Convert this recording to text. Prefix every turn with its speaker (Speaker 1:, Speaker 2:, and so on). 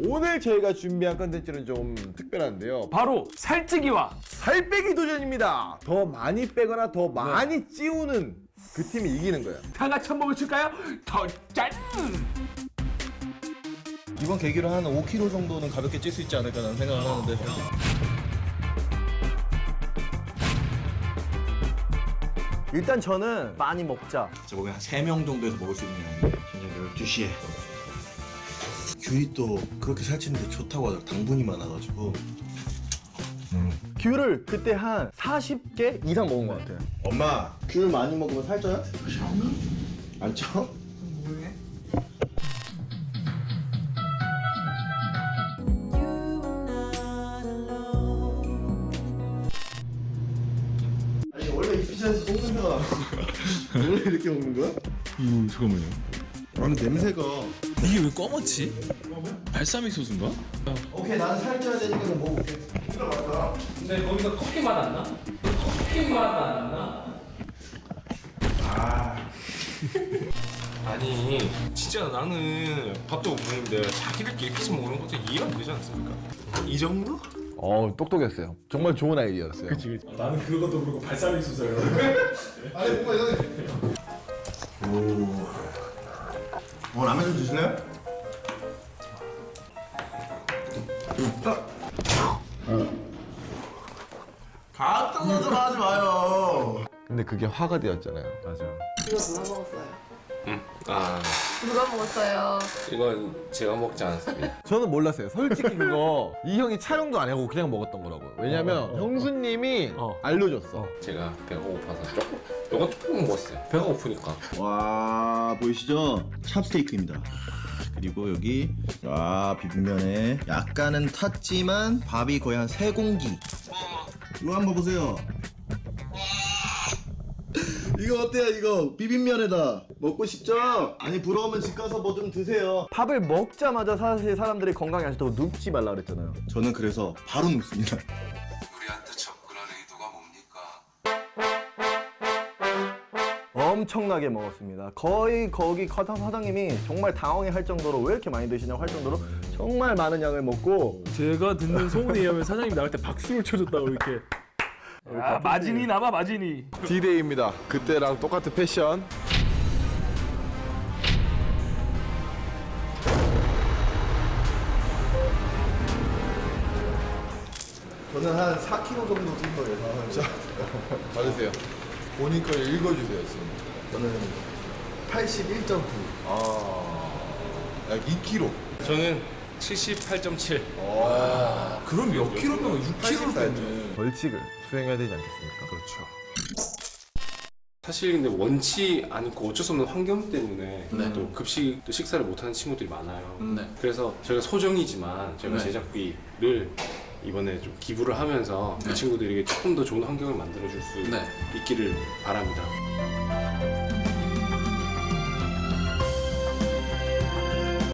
Speaker 1: 오늘 저희가 준비한 컨텐츠는 좀 특별한데요.
Speaker 2: 바로 살찌기와
Speaker 1: 살 빼기 도전입니다. 더 많이 빼거나 더 많이 찌우는 그 팀이 이기는 거예요.
Speaker 2: 다 같이 한번 외칠까요? 더짠!
Speaker 3: 이번 계기로 한 5kg 정도는 가볍게 찔 수 있지 않을까 라는 생각을 하는데
Speaker 4: 일단 저는 많이 먹자.
Speaker 3: 저 보면 한 3명 정도에서 먹을 수 있는 저녁 12시에 귤이 또 그렇게 살찌는데 좋다고 하더라고 당분이 많아가지고
Speaker 4: 귤을 그때 한 40개 이상 먹은 것 같아요.
Speaker 3: 엄마 귤 많이 먹으면 살쪄요? 안 쪄? 아니 원래 이 피자에서 나는 거야 원래 이렇게 먹는 거야?
Speaker 5: 이거 잠깐만요.
Speaker 3: 아니 냄새가
Speaker 5: 이게 왜 검었지? 발사믹 소스인가?
Speaker 3: 오케이 나는 살쪄야 되니까 좀 먹어볼게
Speaker 2: 근데 거기서 커피 맛 안 나? 커피 맛 안 나?
Speaker 6: 아니 진짜 나는 밥도 못 먹는데 자기들끼리 피자 먹는 것도 이해가 안 되지 않습니까? 이 정도?
Speaker 1: 어 똑똑했어요. 정말 좋은 아이디어였어요.
Speaker 2: 나는 그것도 모르고 발사믹 소스예요.
Speaker 3: 아니 뭔가 이상해 오. 어 라면 좀 드실래요? 가뜩 먼저 하지 마요
Speaker 1: 근데 그게 화가 되었잖아요.
Speaker 2: 맞아.
Speaker 7: 이거 누가 먹었어요?
Speaker 6: 아
Speaker 7: 누가 먹었어요?
Speaker 6: 이건 제가 먹지 않았습니다.
Speaker 1: 저는 몰랐어요. 솔직히 그거 이 형이 촬영도 안 하고 그냥 먹었던 거라고요. 왜냐면 형수님이
Speaker 2: 어.
Speaker 1: 알려줬어.
Speaker 6: 제가 배가 고파서 조금 이건 조금 먹었어요. 배가 고프니까.
Speaker 3: 와 보이시죠? 찹스테이크입니다 그리고 여기 와 비빔면에 약간은 탔지만 밥이 거의 한 세 공기 이거 한번 보세요 이거 어때요 이거 비빔면에다 먹고 싶죠? 아니 부러우면 집 가서 뭐 좀 드세요
Speaker 4: 밥을 먹자마자 사실 사람들이 건강에 안 좋다고 눕지 말라 그랬잖아요.
Speaker 3: 저는 그래서 바로 눕습니다
Speaker 8: 우리한테 접근할 의도가 뭡니까?
Speaker 4: 엄청나게 먹었습니다. 거의 거기 커터 사장님이 정말 당황해 할 정도로 왜 이렇게 많이 드시냐고 할 정도로 정말 많은 양을 먹고
Speaker 2: 제가 듣는 소문에 의하면 사장님 나갈 때 박수를 쳐줬다고 이렇게. 아 마진이 나봐 마진이.
Speaker 1: 디데이입니다. 그때랑 똑같은 패션.
Speaker 3: 저는 한 4kg 정도 찐 거예요 자,
Speaker 1: 받으세요. 본인 걸 읽어주세요 지금.
Speaker 3: 저는
Speaker 1: 81.9약 2kg.
Speaker 6: 저는 78.7.
Speaker 2: 그럼 몇 킬로면 6킬로 뺐네.
Speaker 1: 벌칙을 수행해야 되지 않겠습니까? 그렇죠.
Speaker 6: 사실 근데 원치 않고 어쩔 수 없는 환경 때문에 또 급식 또 식사를 못하는 친구들이 많아요. 그래서 저희가 소정이지만 저희가 제작비를 이번에 좀 기부를 하면서 그 친구들에게 조금 더 좋은 환경을 만들어 줄 수 있기를 바랍니다.